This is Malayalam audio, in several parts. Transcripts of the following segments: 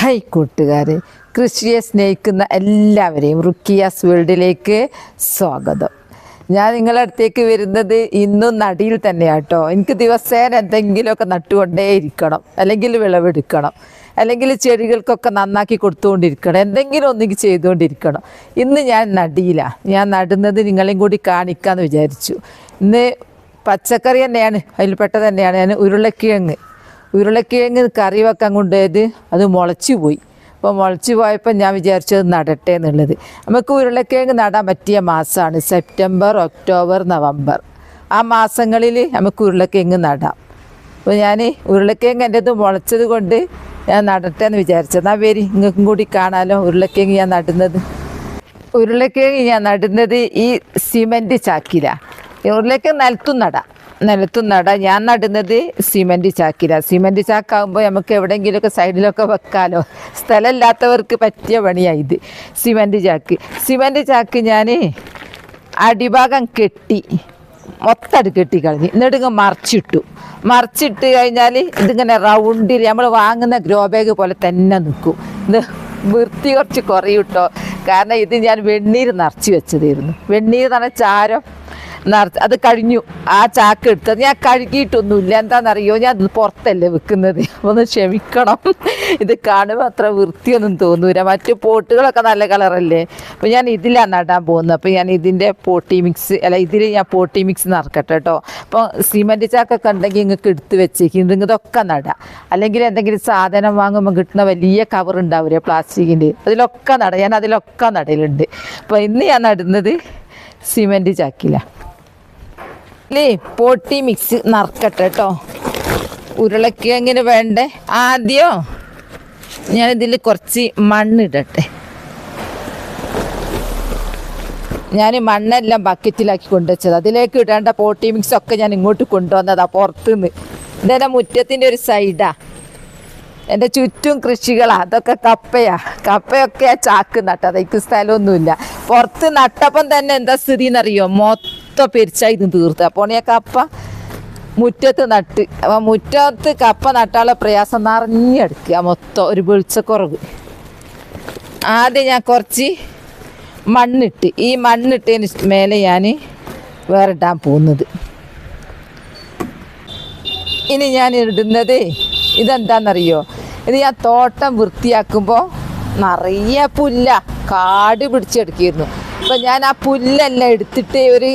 ഹൈ കൂട്ടുകാരെ കൃഷിയെ സ്നേഹിക്കുന്ന എല്ലാവരെയും റുക്കിയാസ് വേൾഡിലേക്ക് സ്വാഗതം. ഞാൻ നിങ്ങളുടെ അടുത്തേക്ക് വരുന്നത് ഇന്നും നടിയിൽ തന്നെയാട്ടോ. എനിക്ക് ദിവസേന എന്തെങ്കിലുമൊക്കെ നട്ടുകൊണ്ടേ ഇരിക്കണം. അല്ലെങ്കിൽ വിളവെടുക്കണം. അല്ലെങ്കിൽ ചെടികൾക്കൊക്കെ നന്നാക്കി കൊടുത്തുകൊണ്ടിരിക്കണം. എന്തെങ്കിലും ഒന്നെങ്കിൽ ചെയ്തുകൊണ്ടിരിക്കണം. ഇന്ന് ഞാൻ നടിയിലാണ് ഞാൻ നടുന്നത് നിങ്ങളെയും കൂടി കാണിക്കാമെന്ന് വിചാരിച്ചു. ഇന്ന് പച്ചക്കറി തന്നെയാണ്. അതിൽപ്പെട്ട തന്നെയാണ്. ഞാൻ ഉരുളക്കിഴങ്ങ് ഉരുളക്കിഴങ്ങ് കറി വെക്കാൻ കൊണ്ടുപോയത് അത് മുളച്ചു പോയി. അപ്പോൾ മുളച്ചു പോയപ്പോൾ ഞാൻ വിചാരിച്ചത് നടട്ടെ എന്നുള്ളത്. നമുക്ക് ഉരുളക്കിഴങ്ങ് നടാൻ പറ്റിയ മാസമാണ് സെപ്റ്റംബർ ഒക്ടോബർ നവംബർ. ആ മാസങ്ങളിൽ നമുക്ക് ഉരുളക്കിഴങ്ങ് നടാം. അപ്പോൾ ഞാൻ ഉരുളക്കിഴങ്ങ് എന്റെ ഇത് മുളച്ചത് കൊണ്ട് ഞാൻ നടട്ടെ എന്ന് വിചാരിച്ചത് എന്നാൽ വരി നിങ്ങൾക്കും കൂടി കാണാലോ ഉരുളക്കിഴങ്ങ് ഞാൻ നടുന്നത്. ഉരുളക്കിഴങ്ങ് ഞാൻ നടുന്നത് ഈ സിമന്റ് ചാക്കിലാണ് ഉരുളക്കിഴങ്ങ് നിലത്തും നടാം. നിലത്തും നടാം ഞാൻ നടുന്നത് സിമന്റ് ചാക്കിലാണ് സിമന്റ് ചാക്കാകുമ്പോൾ നമുക്ക് എവിടെയെങ്കിലുമൊക്കെ സൈഡിലൊക്കെ വെക്കാലോ. സ്ഥലമില്ലാത്തവർക്ക് പറ്റിയ പണിയാണ് ഇത്. ചാക്ക്. സിമന്റ് ചാക്ക് ഞാൻ അടിഭാഗം കെട്ടി മൊത്തം കെട്ടി കളഞ്ഞ്. എന്നിട്ട് ഇങ്ങ് മറിച്ചിട്ടു. മറിച്ചിട്ട് കഴിഞ്ഞാൽ ഇതിങ്ങനെ റൗണ്ടിൽ നമ്മൾ വാങ്ങുന്ന ഗ്രോ ബാഗ് പോലെ തന്നെ നിൽക്കും. ഇത് വൃത്തി കുറച്ച് കുറയൂട്ടോ. കാരണം ഇത് ഞാൻ വെണ്ണീര് നിറച്ച് വെച്ചതായിരുന്നു. വെണ്ണീര് എന്ന് പറഞ്ഞാൽ ചാരം നിറച്ച് അത് കഴിഞ്ഞു. ആ ചാക്ക് എടുത്തത് ഞാൻ കഴുകിയിട്ടൊന്നുമില്ല. എന്താണെന്നറിയോ? ഞാൻ പുറത്തല്ലേ വെക്കുന്നത്. ഒന്ന് ക്ഷമിക്കണം. ഇത് കാണുമ്പോൾ അത്ര വൃത്തിയൊന്നും തോന്നൂല. മറ്റു പോട്ടുകളൊക്കെ നല്ല കളറല്ലേ? അപ്പോൾ ഞാൻ ഇതിലാണ് നടാൻ പോകുന്നത്. അപ്പോൾ ഞാൻ ഇതിന്റെ പോട്ടി മിക്സ് അല്ല ഇതിൽ ഞാൻ പോട്ടി മിക്സ് നിറക്കട്ടെ കേട്ടോ അപ്പോൾ സിമന്റ് ചാക്കൊക്കെ ഉണ്ടെങ്കിൽ നിങ്ങൾക്ക് എടുത്ത് വെച്ചേക്കും. ഇത് ഇതൊക്കെ നടാം. അല്ലെങ്കിൽ എന്തെങ്കിലും സാധനം വാങ്ങുമ്പോൾ കിട്ടുന്ന വലിയ കവർ ഉണ്ടാവില്ലേ പ്ലാസ്റ്റിക്കിന്റെ അതിലൊക്കെ നട. ഞാൻ അതിലൊക്കെ നടലുണ്ട്. അപ്പോൾ ഇന്ന് ഞാൻ നടുന്നത് സിമന്റ് ചാക്കിലാണ് അല്ലേ പോട്ടി മിക്സ് നറക്കട്ടെ കേട്ടോ ഉരുളക്കിഴങ്ങിന് വേണ്ടേ? ആദ്യം? ഞാനിതിൽ കുറച്ച് മണ്ണിടട്ടെ. ഞാൻ മണ്ണെല്ലാം ബക്കറ്റിലാക്കി കൊണ്ടുവച്ചത്. അതിലേക്ക് ഇടേണ്ട പോട്ടി മിക്സ് ഒക്കെ ഞാൻ ഇങ്ങോട്ട് കൊണ്ടുവന്നതാ പുറത്തുനിന്ന്. ഇതെന്റെ മുറ്റത്തിന്റെ ഒരു സൈഡാ എന്റെ ചുറ്റും കൃഷികളാ. അതൊക്കെ കപ്പയാ. കപ്പയൊക്കെ ചാക്ക് നട്ടത്. എനിക്ക് സ്ഥലമൊന്നുമില്ല. പുറത്ത് നട്ടപ്പം തന്നെ എന്താ സ്ഥിതി എന്നറിയോ മൊത്തം പെരിച്ചായിരുന്നു തീർത്ത്. അപ്പോൾ ഞാൻ കപ്പ മുറ്റത്ത് നട്ട്. അപ്പം മുറ്റത്ത് കപ്പ നട്ടാളെ പ്രയാസം നിറഞ്ഞെടുക്കുക മൊത്തം ഒരു വെളിച്ചക്കുറവ്. ആദ്യം ഞാൻ കുറച്ച് മണ്ണിട്ട് ഈ മണ്ണിട്ടതിന് മേലെ ഞാൻ വേറെ ഇടാൻ പോകുന്നത്. ഇനി ഞാൻ ഇടുന്നത് ഇതെന്താണെന്നറിയോ ഇത് ഞാൻ തോട്ടം വൃത്തിയാക്കുമ്പോൾ നിറയെ പുല്ല കാട് പിടിച്ചെടുക്കിയിരുന്നു. അപ്പം ഞാൻ ആ പുല്ലെല്ലാം എടുത്തിട്ട് ഒരു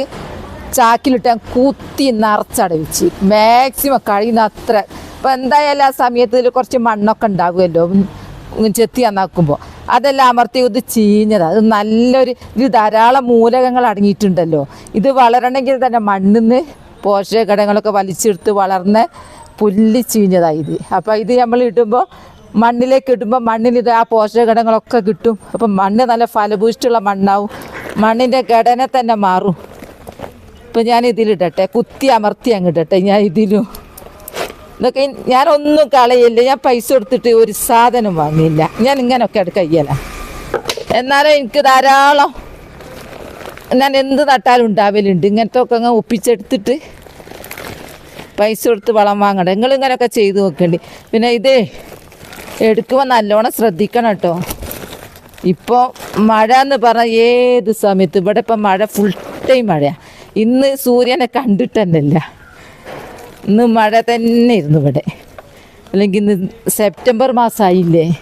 ചാക്കിലിട്ട് ഞാൻ കുത്തി നിറച്ചടവിച്ച്. മാക്സിമം കഴിയുന്ന അത്ര ഇപ്പം എന്തായാലും ആ സമയത്ത് ഇതിൽ കുറച്ച് മണ്ണൊക്കെ ഉണ്ടാകുമല്ലോ ചെത്തി നന്നാക്കുമ്പോൾ അതെല്ലാം അമർത്തി ഇത് ചീഞ്ഞത്. അത് നല്ലൊരു ഇത് ധാരാളം മൂലകങ്ങൾ അടങ്ങിയിട്ടുണ്ടല്ലോ. ഇത് വളരണമെങ്കിൽ തന്നെ മണ്ണിൽ നിന്ന് പോഷകഘടകങ്ങളൊക്കെ വലിച്ചെടുത്ത് വളർന്ന് പുല്ല് ചീഞ്ഞതായി ഇത്. അപ്പോൾ ഇത് നമ്മൾ ഇടുമ്പോൾ മണ്ണിലേക്ക് ഇടുമ്പോൾ മണ്ണിൽ ഇത് ആ പോഷകഘടകങ്ങളൊക്കെ കിട്ടും. അപ്പം മണ്ണ് നല്ല ഫലഭൂഷ്ടിയുള്ള മണ്ണാവും. മണ്ണിന്റെ ഘടന തന്നെ മാറും. ഇപ്പം ഞാൻ ഇതിലിടട്ടെ കുത്തി അമർത്തി അങ്ങിടട്ടെ ഞാൻ ഇതിലും. ഇതൊക്കെ ഞാനൊന്നും കളയില്ല ഞാൻ പൈസ കൊടുത്തിട്ട് ഒരു സാധനം വാങ്ങിയില്ല. ഞാൻ ഇങ്ങനെയൊക്കെ കയ്യല. എന്നാലും എനിക്ക് ധാരാളം ഞാൻ എന്ത് നട്ടാലും ഉണ്ടാവലുണ്ട്. ഇങ്ങനത്തെ ഒക്കെ അങ്ങ് ഒപ്പിച്ചെടുത്തിട്ട് പൈസ കൊടുത്ത് വളം വാങ്ങണ്ട നിങ്ങൾ ഇങ്ങനെയൊക്കെ ചെയ്ത് നോക്കണ്ടി. പിന്നെ ഇതേ എടുക്കുമ്പോൾ നല്ലോണം ശ്രദ്ധിക്കണം കേട്ടോ. ഇപ്പോൾ മഴ എന്ന് പറഞ്ഞാൽ ഏത് സമയത്ത് ഇവിടെ ഇപ്പം മഴ ഫുൾ ടൈം മഴയാണ് ഇന്ന് സൂര്യനെ കണ്ടിട്ട് തന്നെയല്ല ഇന്ന് മഴ തന്നെ ഇരുന്നു ഇവിടെ. അല്ലെങ്കിൽ ഇന്ന് സെപ്റ്റംബർ മാസമായില്ലേ?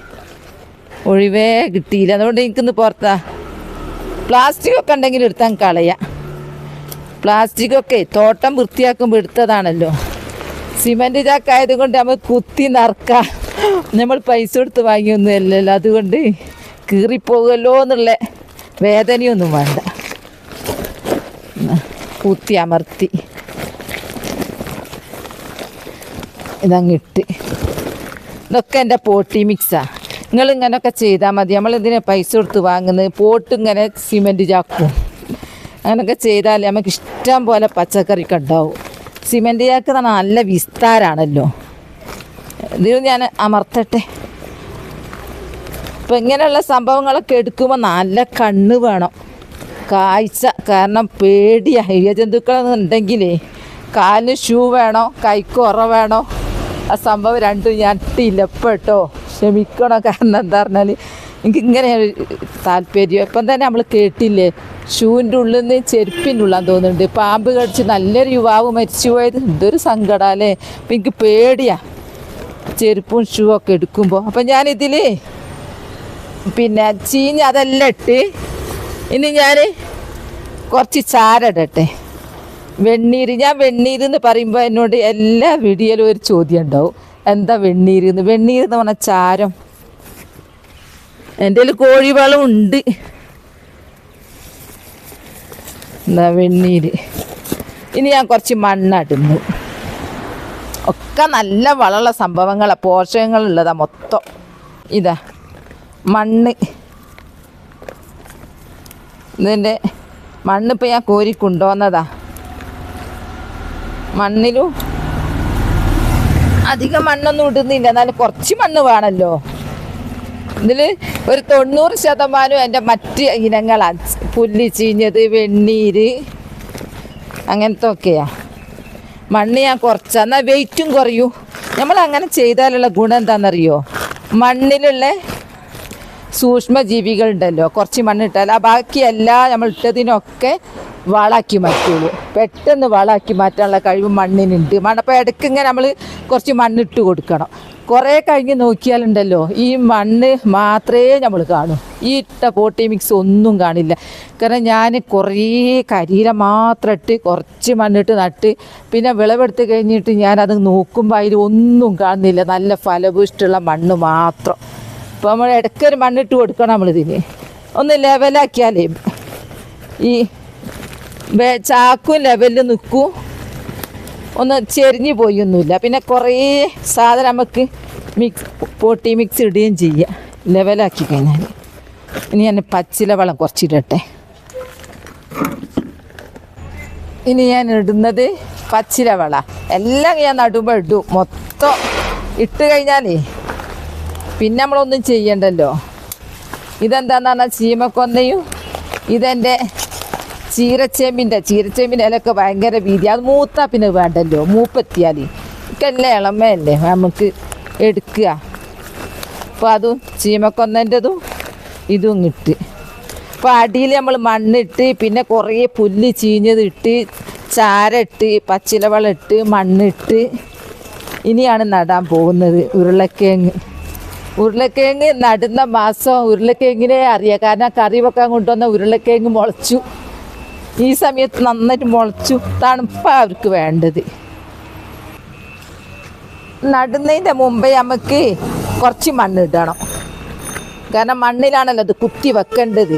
ഒഴിവേ കിട്ടിയില്ല. അതുകൊണ്ട് എനിക്കിന്ന് പുറത്താ. പ്ലാസ്റ്റിക് ഒക്കെ ഉണ്ടെങ്കിൽ എടുത്താൽ കളയാം. പ്ലാസ്റ്റിക് ഒക്കെ തോട്ടം വൃത്തിയാക്കുമ്പോൾ എടുത്തതാണല്ലോ. സിമന്റ് ചാക്കായത് കൊണ്ട് നമ്മൾ കുത്തി നറുക്കാം. നമ്മൾ പൈസ കൊടുത്ത് വാങ്ങിയൊന്നും അല്ലല്ലോ അതുകൊണ്ട് കീറിപ്പോകുമല്ലോ എന്നുള്ള വേദനയൊന്നും വേണ്ട. കുത്തി അമർത്തി. ഇതങ്ങിട്ട്. ഇതൊക്കെ എന്റെ പോട്ടി മിക്സാ. നിങ്ങൾ ഇങ്ങനെയൊക്കെ ചെയ്താൽ മതി. നമ്മൾ ഇതിനെ പൈസ കൊടുത്ത് വാങ്ങുന്നത് പോട്ട് ഇങ്ങനെ സിമെന്റ് ചാക്കും. അങ്ങനെയൊക്കെ ചെയ്താൽ നമുക്ക് ഇഷ്ടം പോലെ പച്ചക്കറി ഉണ്ടാവും. സിമെന്റ് ചാക്ക് നല്ല വിസ്താരാണല്ലോ. ഇത് ഞാൻ അമർത്തട്ടെ. ഇപ്പം ഇങ്ങനെയുള്ള സംഭവങ്ങളൊക്കെ എടുക്കുമ്പോൾ നല്ല കണ്ണ് വേണം. കാഴ്ച കാരണം പേടിയാണ് ഇഴജന്തുക്കളെന്നുണ്ടെങ്കിലേ കാലിന് ഷൂ വേണോ? കൈക്ക് ഉറ വേണോ? ആ സംഭവം രണ്ടും ഞാൻ ഇപ്പം കേട്ടോ ക്ഷമിക്കണം. കാരണം എന്താ പറഞ്ഞാൽ എനിക്ക് ഇങ്ങനെ താല്പര്യം. ഇപ്പം തന്നെ നമ്മൾ കേട്ടില്ലേ ഷൂവിന്റെ ഉള്ളിൽ നിന്ന് ചെരുപ്പിന്റെ ഉള്ളാന്ന് തോന്നുന്നുണ്ട്. പാമ്പ് കടിച്ച് നല്ലൊരു യുവാവ് മരിച്ചു പോയത്. എന്തൊരു സങ്കടമല്ലേ അപ്പം എനിക്ക് പേടിയാ. ചെരുപ്പും ഷൂ ഒക്കെ എടുക്കുമ്പോൾ അപ്പം ഞാനിതിൽ പിന്നെ ചീഞ്ഞ് അതെല്ലാം ഇട്ട് ഇനി ഞാൻ കുറച്ച് ചാരടട്ടെ. വെണ്ണീര് ഞാൻ വെണ്ണീര് എന്ന് പറയുമ്പോൾ എന്നോട് എല്ലാ വീഡിയോയിലും ഒരു ചോദ്യം ഉണ്ടാവും എന്താ വെണ്ണീര് എന്ന് വെണ്ണീര് എന്ന് പറഞ്ഞാൽ ചാരം. എന്റെ കയ്യിൽ കോഴിവളം ഉണ്ട്. എന്താ വെണ്ണീര്? ഇനി ഞാൻ കുറച്ച് മണ്ണടുന്നു. ഒക്കെ നല്ല വളമുള്ള സംഭവങ്ങളാണ് പോഷകങ്ങളുള്ളതാ മൊത്തം. ഇതാ മണ്ണ്. ഇതിന്റെ മണ്ണിപ്പോൾ ഞാൻ കോരി കൊണ്ടുവന്നതാ. മണ്ണിലും അധികം മണ്ണൊന്നും ഇടുന്നില്ല. എന്നാലും കുറച്ച് മണ്ണ് വേണമല്ലോ ഇതിൽ ഒരു തൊണ്ണൂറ് ശതമാനം എന്റെ മറ്റ് ഇനങ്ങളാണ് പുല്ല് ചീഞ്ഞത് വെണ്ണീര് അങ്ങനത്തെ ഒക്കെയാ. മണ്ണ് ഞാൻ കുറച്ച്. എന്നാൽ വെയിറ്റും കുറയൂ. നമ്മൾ അങ്ങനെ ചെയ്താലുള്ള ഗുണം എന്താണെന്നറിയോ മണ്ണിലുള്ള സൂക്ഷ്മജീവികളുണ്ടല്ലോ. കുറച്ച് മണ്ണിട്ടാൽ ആ ബാക്കിയെല്ലാം നമ്മൾ ഇട്ടതിനൊക്കെ വളാക്കി മാറ്റുള്ളൂ. പെട്ടെന്ന് വളാക്കി മാറ്റാനുള്ള കഴിവ് മണ്ണിനുണ്ട്. മണ്ണ് അപ്പോൾ ഇടയ്ക്ക് ഇങ്ങനെ നമ്മൾ കുറച്ച് മണ്ണിട്ട് കൊടുക്കണം. കുറേ കഴിഞ്ഞ് നോക്കിയാലുണ്ടല്ലോ ഈ മണ്ണ് മാത്രമേ നമ്മൾ കാണൂ. ഈ ഇട്ട പോട്ടി മിക്സ് ഒന്നും കാണില്ല. കാരണം ഞാൻ കുറേ കരിയില മാത്രം ഇട്ട് കുറച്ച് മണ്ണിട്ട് നട്ട് പിന്നെ വിളവെടുത്ത് കഴിഞ്ഞിട്ട് ഞാനത് നോക്കുമ്പോൾ അതിൽ ഒന്നും കാണുന്നില്ല. നല്ല ഫലഭൂഷ്ടുള്ള മണ്ണ് മാത്രം. അപ്പോൾ നമ്മൾ ഇടയ്ക്കൊരു മണ്ണിട്ട് കൊടുക്കണം നമ്മളിതിന്. ഒന്ന് ലെവലാക്കിയാലേ ഈ ചാക്കും ലെവലിൽ നിൽക്കും ഒന്ന് ചെരിഞ്ഞു പോയൊന്നുമില്ല പിന്നെ കുറേ സാധനം നമുക്ക് മിക്സ് പൊട്ടി മിക്സ് ഇടുകയും ചെയ്യാം. ലെവലാക്കി കഴിഞ്ഞാൽ ഇനി ഞാൻ പച്ചില വളം കുറച്ചിടട്ടെ. ഇനി ഞാൻ ഇടുന്നത് പച്ചില വള എല്ലാം ഞാൻ നടുമ്പോൾ ഇടും. മൊത്തം ഇട്ട് കഴിഞ്ഞാലേ പിന്നെ നമ്മളൊന്നും ചെയ്യണ്ടല്ലോ. ഇതെന്താന്ന് പറഞ്ഞാൽ ചീമക്കൊന്നയും ഇതെന്റെ ചീരച്ചേമ്പിന്റെ ചീരച്ചേമ്പിന്റെ ഇലയൊക്കെ ഭയങ്കര വീതി. അത് മൂത്താ പിന്നെ വേണ്ടല്ലോ മൂപ്പെത്തിയാൽ ഇക്കല്ലേ ഇളമയല്ലേ നമുക്ക് എടുക്കുക. അപ്പോൾ അതും ചീമക്കൊന്നന്റെതും ഇതും ഇട്ട്. അപ്പോൾ അടിയിൽ നമ്മൾ മണ്ണിട്ട് പിന്നെ കുറേ പുല്ല് ചീഞ്ഞത് ഇട്ട് ചാരട്ട് പച്ചിലവളം ഇട്ട് മണ്ണിട്ട്. ഇനിയാണ് നടാൻ പോകുന്നത് ഉരുളക്കിഴങ്ങ്. ഉരുളക്കിഴങ്ങ് നടുന്ന മാസം ഉരുളക്കിഴങ്ങിനെ അറിയാം. കാരണം കറി വെക്കാൻ കൊണ്ടുവന്ന ഉരുളക്കിഴങ്ങ് മുളച്ചു. ഈ സമയത്ത് നന്നായിട്ട് മുളച്ചു. തണുപ്പാണ് അവർക്ക് വേണ്ടത്. നടുന്നതിന്റെ മുമ്പേ നമുക്ക് കുറച്ച് മണ്ണ് ഇടണം. കാരണം മണ്ണിലാണല്ലോ അത് കുത്തി വെക്കേണ്ടത്.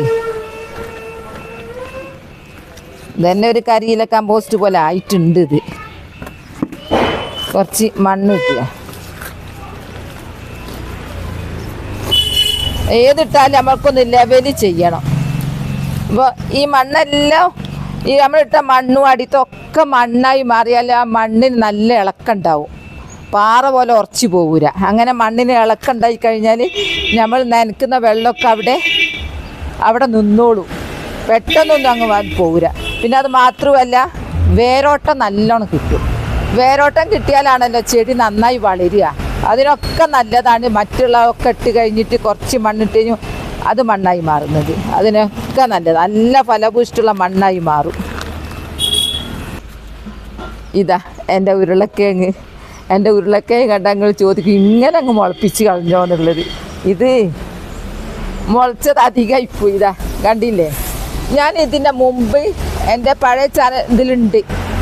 തന്നെ ഒരു കരിയിലെ കമ്പോസ്റ്റ് പോലെ ആയിട്ടുണ്ട് ഇത്. കുറച്ച് മണ്ണ് കിട്ടുക ഏതിട്ടാലും നമ്മൾക്കൊന്ന് ലെവൽ ചെയ്യണം. അപ്പോൾ ഈ മണ്ണെല്ലാം ഈ നമ്മളിട്ട മണ്ണും അടിത്തൊക്കെ മണ്ണായി മാറിയാൽ ആ മണ്ണിന് നല്ല ഇളക്കുണ്ടാവും. പാറ പോലെ ഉറച്ചു പോകൂല അങ്ങനെ മണ്ണിന് ഇളക്കുണ്ടായി കഴിഞ്ഞാൽ നമ്മൾ നനക്കുന്ന വെള്ളമൊക്കെ അവിടെ അവിടെ നിന്നോളൂ. പെട്ടെന്നൊന്നും അങ്ങ് പോകൂല പിന്നെ അത് മാത്രമല്ല വേരോട്ടം നല്ലോണം കിട്ടും. വേരോട്ടം കിട്ടിയാലാണല്ലോ ചെടി നന്നായി വളരുക. അതിനൊക്കെ നല്ലതാണ്. മറ്റുള്ളതൊക്കെ ഇട്ട് കഴിഞ്ഞിട്ട് കുറച്ച് മണ്ണിട്ട് കഴിഞ്ഞു അത് മണ്ണായി മാറുന്നത്. അതിനൊക്കെ നല്ലത്. നല്ല ഫലഭൂഷ്ടുള്ള മണ്ണായി മാറും. ഇതാ എന്റെ ഉരുളക്കിഴങ്ങ്. എന്റെ ഉരുളക്കിഴങ്ങ് കണ്ട നിങ്ങൾ ചോദിക്കും ഇങ്ങനെ അങ്ങ് മുളപ്പിച്ച് കളഞ്ഞോ എന്നുള്ളത്. ഇത് മുളച്ചത് അധികമായി പോയി. ഇതാ കണ്ടില്ലേ? ഞാൻ ഇതിന്റെ മുമ്പ് എന്റെ പഴയ ചാനൽ ഇതിലുണ്ട്.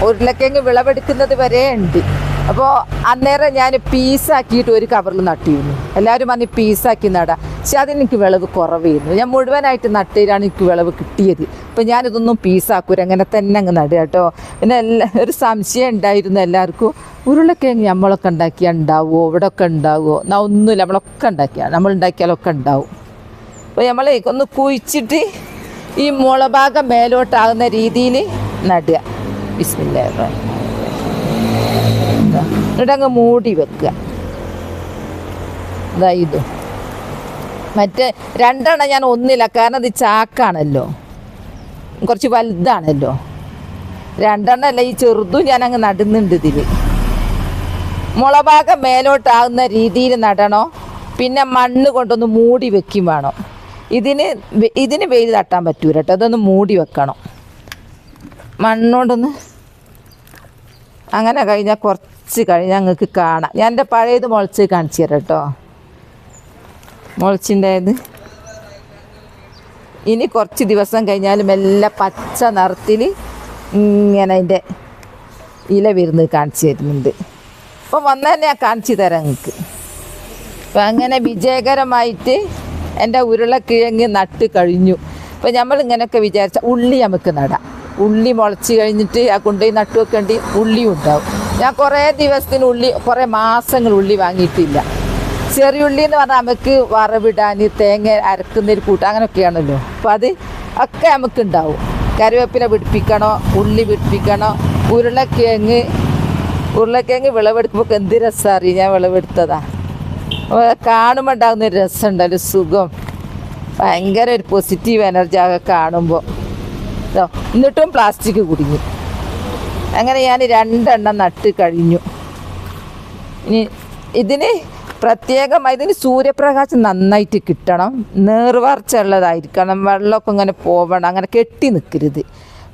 ഉരുളക്കിഴങ്ങ് വിളവെടുക്കുന്നത് വരെ ഉണ്ട്. അപ്പോൾ അന്നേരം ഞാൻ പീസാക്കിയിട്ട് ഒരു കവറിൽ നട്ടിരുന്നു. എല്ലാവരും വന്ന് പീസാക്കി നടാം. പക്ഷെ അതിന് എനിക്ക് വിളവ് കുറവായിരുന്നു. ഞാൻ മുഴുവനായിട്ട് നട്ടിട്ടാണ് എനിക്ക് വിളവ് കിട്ടിയത്. അപ്പോൾ ഞാനിതൊന്നും പീസാക്കൂല. അങ്ങനെ തന്നെ അങ്ങ് നടുക കേട്ടോ. പിന്നെ എല്ലാ ഒരു സംശയം ഉണ്ടായിരുന്നു എല്ലാവർക്കും. ഉരുളക്കിഴങ്ങ് നമ്മളൊക്കെ ഉണ്ടാക്കിയാൽ ഉണ്ടാവുമോ ഇവിടെ ഒക്കെ ഉണ്ടാവുമോ എന്നാ ഒന്നുമില്ല. നമ്മളൊക്കെ ഉണ്ടാക്കിയാൽ നമ്മൾ ഉണ്ടാക്കിയാലൊക്കെ ഉണ്ടാവും. അപ്പോൾ നമ്മൾ ഒന്ന് കുഴിച്ചിട്ട് ഈ മുളഭാഗം മേലോട്ടാകുന്ന രീതിയിൽ നടുക. ബിസ്മില്ല എന്നിട്ടങ്ങ് മൂടി വെക്കുക. ഇതാ ഇത്. മറ്റേ രണ്ടെണ്ണം ഞാൻ ഒന്നില്ല. കാരണം ഇത് ചാക്കാണല്ലോ. കുറച്ച് വലുതാണല്ലോ. രണ്ടെണ്ണം അല്ല ഈ ചെറുതും ഞാൻ അങ്ങ് നടുന്നുണ്ട് ഇതിൽ മുളഭാഗം മേലോട്ടാകുന്ന രീതിയിൽ നടണോ? പിന്നെ മണ്ണ് കൊണ്ടൊന്ന് മൂടി വെക്കും വേണം. ഇതിന് ഇതിന് വെയിൽ തട്ടാൻ പറ്റൂല കേട്ടോ. അതൊന്ന് മൂടി വെക്കണം. മണ്ണോണ്ടൊന്ന് അങ്ങനെ കഴിഞ്ഞാൽ കുറച്ച് കഴിഞ്ഞാൽ ഞങ്ങൾക്ക് കാണാം. ഞാൻ എന്റെ പഴയത് മുളച്ച് കാണിച്ചു തരാം കേട്ടോ. മുളച്ചിന്റേത്. ഇനി കുറച്ച് ദിവസം കഴിഞ്ഞാൽ മെല്ലെ പച്ച നിറത്തിൽ ഇങ്ങനെ അതിന്റെ ഇല വരുന്നത് കാണിച്ചു തരുന്നുണ്ട്. അപ്പം വന്നാൽ ഞാൻ കാണിച്ചു തരാം നിങ്ങൾക്ക്. അപ്പം അങ്ങനെ വിജയകരമായിട്ട് എന്റെ ഉരുളക്കിഴങ്ങ് നട്ട് കഴിഞ്ഞു. അപ്പം നമ്മൾ ഇങ്ങനെയൊക്കെ വിചാരിച്ച ഉള്ളി നമുക്ക് നടാം. ഉള്ളി മുളച്ച് കഴിഞ്ഞിട്ട് ആ കൊണ്ടുപോയി നട്ടു വെക്കേണ്ടി ഉള്ളിയും ഉണ്ടാവും. ഞാൻ കുറേ ദിവസത്തിനുള്ളി കുറേ മാസങ്ങൾ ഉള്ളി വാങ്ങിയിട്ടില്ല ചെറിയുള്ളി എന്ന് പറഞ്ഞാൽ നമുക്ക് വറവിടാൻ തേങ്ങ അരക്കുന്നൊരു കൂട്ടം അങ്ങനെയൊക്കെയാണല്ലോ. അപ്പോൾ അത് ഒക്കെ നമുക്ക് ഉണ്ടാവും കറിവേപ്പില പിടിപ്പിക്കണോ ഉള്ളി പിടിപ്പിക്കണോ ഉരുളക്കിഴങ്ങ് ഉരുളക്കിഴങ്ങ് വിളവെടുക്കുമ്പോൾ എന്ത് രസമാണ് അറിയാം? ഞാൻ വിളവെടുത്തതാ. കാണുമ്പോൾ ഉണ്ടാകുന്ന ഒരു രസമുണ്ടല്ലോ സുഖം. ഭയങ്കര ഒരു പോസിറ്റീവ് എനർജി ആകെ കാണുമ്പോൾ. എന്നിട്ടും പ്ലാസ്റ്റിക് കുടുങ്ങി. അങ്ങനെ ഞാൻ രണ്ടെണ്ണം നട്ട് കഴിഞ്ഞു. ഇനി ഇതിന് പ്രത്യേകമായി ഇതിന് സൂര്യപ്രകാശം നന്നായിട്ട് കിട്ടണം. നേർവാർച്ച ഉള്ളതായിരിക്കണം വെള്ളമൊക്കെ ഇങ്ങനെ പോവണം. അങ്ങനെ കെട്ടി നിൽക്കരുത്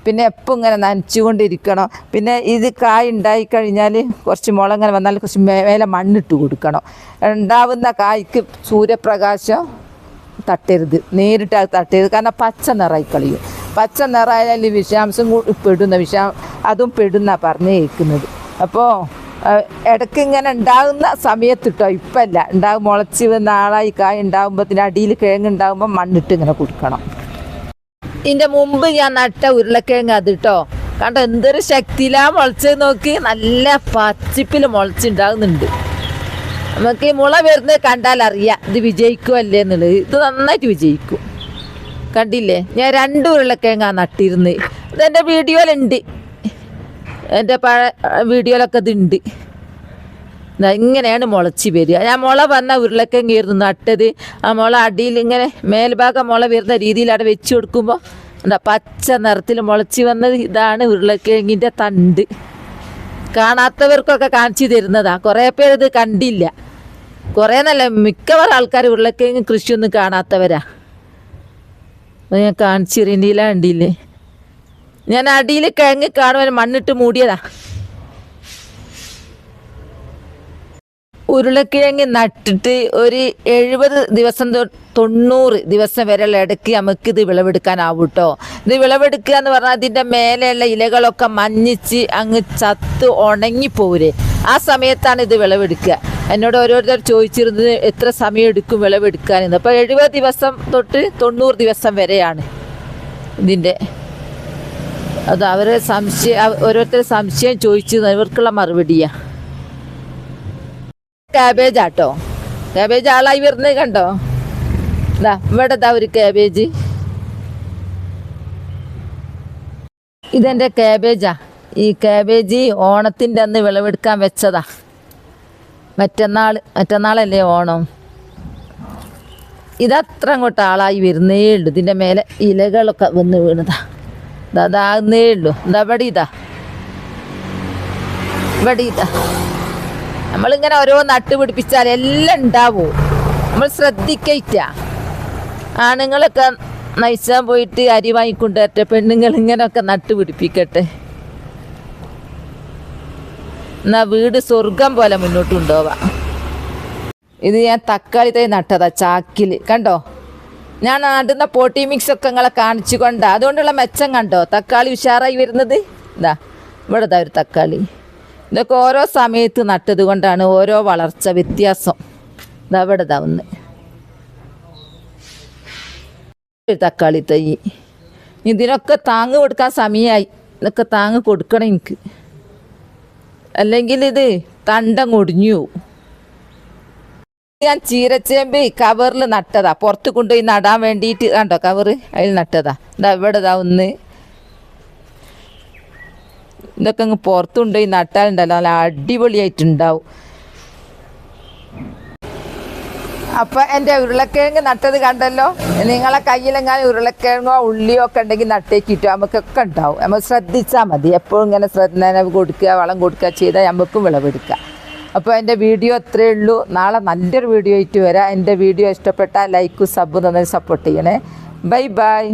പിന്നെ എപ്പോൾ ഇങ്ങനെ നനച്ചുകൊണ്ടിരിക്കണം. പിന്നെ ഇത് കായ് ഉണ്ടായി കഴിഞ്ഞാൽ കുറച്ച് മുള ഇങ്ങനെ വന്നാൽ കുറച്ച് മേലെ മണ്ണിട്ട് കൊടുക്കണം. ഉണ്ടാവുന്ന കായ്ക്ക് സൂര്യപ്രകാശം തട്ടരുത്. നേരിട്ട് തട്ടരുത്. കാരണം പച്ച നിറയി കളിയും. പച്ച നിറായാൽ വിഷാംശം പെടുന്ന വിഷാം അതും പെടുന്ന പറഞ്ഞു കേൾക്കുന്നത് അപ്പോൾ ഇടയ്ക്ക് ഇങ്ങനെ ഉണ്ടാകുന്ന സമയത്ത് ഇപ്പം ഇപ്പല്ല. ഉണ്ടാകും മുളച്ച് നാളായി കായ ഉണ്ടാകുമ്പോൾ അടിയിൽ കിഴങ്ങ് ഉണ്ടാകുമ്പോൾ മണ്ണിട്ട് ഇങ്ങനെ കൊടുക്കണം. ഇതിന്റെ മുമ്പ് ഞാൻ നട്ട ഉരുളക്കിഴങ്ങ് അത് കേട്ടോ കണ്ടോ എന്തൊരു ശക്തിയിലാ മുളച്ചത് നോക്കി. നല്ല പച്ചിപ്പിൽ മുളച്ചുണ്ടാകുന്നുണ്ട്. നമുക്ക് ഈ മുള വരുന്നത് കണ്ടാൽ അറിയാം ഇത് വിജയിക്കുമല്ലേ എന്നുള്ളത്. ഇത് നന്നായിട്ട് വിജയിക്കും. കണ്ടില്ലേ? ഞാൻ രണ്ട് ഉരുളക്കിഴങ്ങാ നട്ടിരുന്നത് ഇതെന്റെ വീഡിയോയിലുണ്ട്. എന്റെ പഴ വീഡിയോയിലൊക്കെ ഇതുണ്ട്. ഇങ്ങനെയാണ് മുളച്ച് വരിക. ഞാൻ മുള വന്ന ഉരുളക്കിഴങ്ങായിരുന്നു നട്ടത്. ആ മുള അടിയിൽ ഇങ്ങനെ മേൽഭാഗം മുള വരുന്ന രീതിയിൽ അവിടെ വെച്ച് കൊടുക്കുമ്പോൾ എന്താ പച്ച നിറത്തിൽ മുളച്ച് വന്നത് ഇതാണ് ഉരുളക്കിഴങ്ങിന്റെ തണ്ട്. കാണാത്തവർക്കൊക്കെ കാണിച്ചു തരുന്നതാ. കുറേ പേര് ഇത് കണ്ടില്ല. കുറേ നല്ല മിക്കവാറും ആൾക്കാർ ഉരുളക്കിഴങ്ങ് കൃഷിയൊന്നും കാണാത്തവരാ. അത് ഞാൻ കാണിച്ചു തരുന്നില്ല കണ്ടില്ലേ? ഞാൻ അടിയിൽ കിഴങ്ങ് കാണുവാൻ മണ്ണിട്ട് മൂടിയതാ. ഉരുളക്കിഴങ്ങ് നട്ടിട്ട് ഒരു എഴുപത് ദിവസം തൊണ്ണൂറ് ദിവസം വരെയുള്ള ഇടയ്ക്ക് നമുക്ക് ഇത് വിളവെടുക്കാനാവും കേട്ടോ ഇത് വിളവെടുക്കുക എന്ന് പറഞ്ഞാൽ അതിന്റെ മേലെയുള്ള ഇലകളൊക്കെ മഞ്ഞിച്ച് അങ്ങ് ചത്ത് ഉണങ്ങിപ്പോരെ. ആ സമയത്താണ് ഇത് വിളവെടുക്കുക. എന്നോട് ഓരോരുത്തർ ചോദിച്ചിരുന്നത് എത്ര സമയം എടുക്കും വിളവെടുക്കാനെന്ന്. അപ്പോൾ എഴുപത് ദിവസം തൊട്ട് തൊണ്ണൂറ് ദിവസം വരെയാണ് ഇതിന്റെ അത് അവരെ സംശയം ഓരോരുത്തർ സംശയം ചോദിച്ചു ഇവർക്കുള്ള മറുപടിയാണ് കാബേജ് ആട്ടോ. കാബേജ് ആളായി വരുന്നത് കണ്ടോ? ഇതാ ഇവിടെ ഒരു കാബേജ് ഇതെന്റെ കാബേജാ ഈ കാബേജ് ഓണത്തിന്റെ അന്ന് വിളവെടുക്കാൻ വെച്ചതാ. മറ്റന്നാൾ മറ്റന്നാളല്ലേ ഓണം? ഇതത്ര അങ്ങോട്ട് ആളായി വരുന്നേ ഉള്ളൂ. ഇതിന്റെ മേലെ ഇലകളൊക്കെ വന്ന് വീണതാ. ഇതാ അതാകുന്നേ ഉള്ളൂ. ഇതാ ഇവിടെ ഇതാ. ഇവിടെ ഇതാ. നമ്മളിങ്ങനെ ഓരോ നട്ട് പിടിപ്പിച്ചാൽ എല്ലാം ഉണ്ടാവും. നമ്മൾ ശ്രദ്ധിക്കയിറ്റ ആണുങ്ങളൊക്കെ നയിച്ചാൻ പോയിട്ട് അരി വാങ്ങിക്കൊണ്ടുവരട്ടെ പെണ്ണുങ്ങൾ ഇങ്ങനെയൊക്കെ നട്ട് പിടിപ്പിക്കട്ടെ. എന്നാ വീട് സ്വർഗം പോലെ മുന്നോട്ട് കൊണ്ടുപോവാം. ഇത് ഞാൻ തക്കാളി തൈ നട്ടതാ ചാക്കിൽ കണ്ടോ? ഞാൻ നടുന്ന പോട്ടി മിക്സ് ഒക്കെ നിങ്ങളെ കാണിച്ചു കൊണ്ടാ അതുകൊണ്ടുള്ള മെച്ചം കണ്ടോ? തക്കാളി ഉഷാറായി വരുന്നത്? ഇതാ ഇവിടെ ഒരു തക്കാളി. ഇതൊക്കെ ഓരോ സമയത്ത് നട്ടത് കൊണ്ടാണ് ഓരോ വളർച്ച വ്യത്യാസം. ഇതാ ഇവിടെ ദാ ഒരു തക്കാളി തൈ. ഇതിനൊക്കെ താങ്ങ് കൊടുക്കാൻ സമയമായി ഇതൊക്കെ താങ്ങ് കൊടുക്കണം എനിക്ക്. അല്ലെങ്കിൽ ഇത് തണ്ടം ഒടിഞ്ഞു. ഞാൻ ചീരച്ചേമ്പ് കവറിൽ നട്ടതാ. പുറത്ത് കൊണ്ടുപോയി നടാൻ വേണ്ടിയിട്ട് കണ്ടോ കവറ്? അതിൽ നട്ടതാ. ഇതാ ഇവിടെ ഒന്ന് ഇതൊക്കെ അങ്ങ് ഈ നട്ടാലുണ്ടല്ലോ. നല്ല അടിപൊളിയായിട്ടുണ്ടാവും. അപ്പൊ എന്റെ ഉരുളക്കിഴങ്ങ് നട്ടത് കണ്ടല്ലോ? നിങ്ങളെ കയ്യിലെങ്ങാനും ഉരുളക്കിഴങ്ങോ ഉള്ളിയോ ഒക്കെ ഉണ്ടെങ്കിൽ നട്ടേക്കിട്ടോ. നമുക്കൊക്കെ ഉണ്ടാവും. നമ്മൾ ശ്രദ്ധിച്ചാൽ മതി. എപ്പോഴും ഇങ്ങനെ ശ്രദ്ധ കൊടുക്കുക വളം കൊടുക്കുക ചെയ്താൽ നമുക്കും വിളവെടുക്കാം അപ്പോൾ എന്റെ വീഡിയോ അത്രയേ ഉള്ളൂ. നാളെ നല്ലൊരു വീഡിയോ ആയിട്ട് വരാം. എന്റെ വീഡിയോ ഇഷ്ടപ്പെട്ടാൽ ലൈക്കും സബ്ബും തന്നെ സപ്പോർട്ട് ചെയ്യണേ. Bye bye